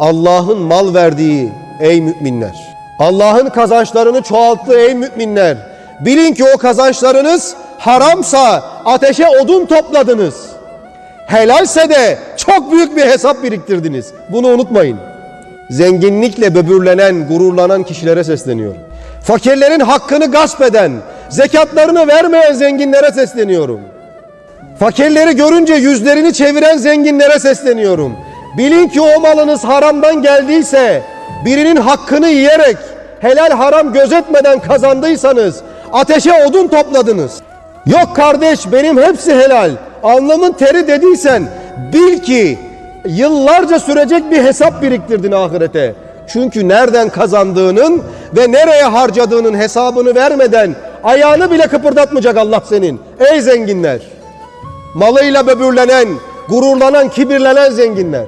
Allah'ın mal verdiği ey müminler. Allah'ın kazançlarını çoğalttığı ey müminler. Bilin ki o kazançlarınız haramsa ateşe odun topladınız. Helalse de çok büyük bir hesap biriktirdiniz. Bunu unutmayın. Zenginlikle böbürlenen, gururlanan kişilere sesleniyorum. Fakirlerin hakkını gasp eden, zekatlarını vermeyen zenginlere sesleniyorum. Fakirleri görünce yüzlerini çeviren zenginlere sesleniyorum. Bilin ki o malınız haramdan geldiyse, birinin hakkını yiyerek, helal haram gözetmeden kazandıysanız, ateşe odun topladınız. Yok kardeş benim hepsi helal, alnımın teri dediysen, bil ki yıllarca sürecek bir hesap biriktirdin ahirete. Çünkü nereden kazandığının ve nereye harcadığının hesabını vermeden ayağını bile kıpırdatmayacak Allah senin. Ey zenginler! malıyla böbürlenen, gururlanan, kibirlenen zenginler.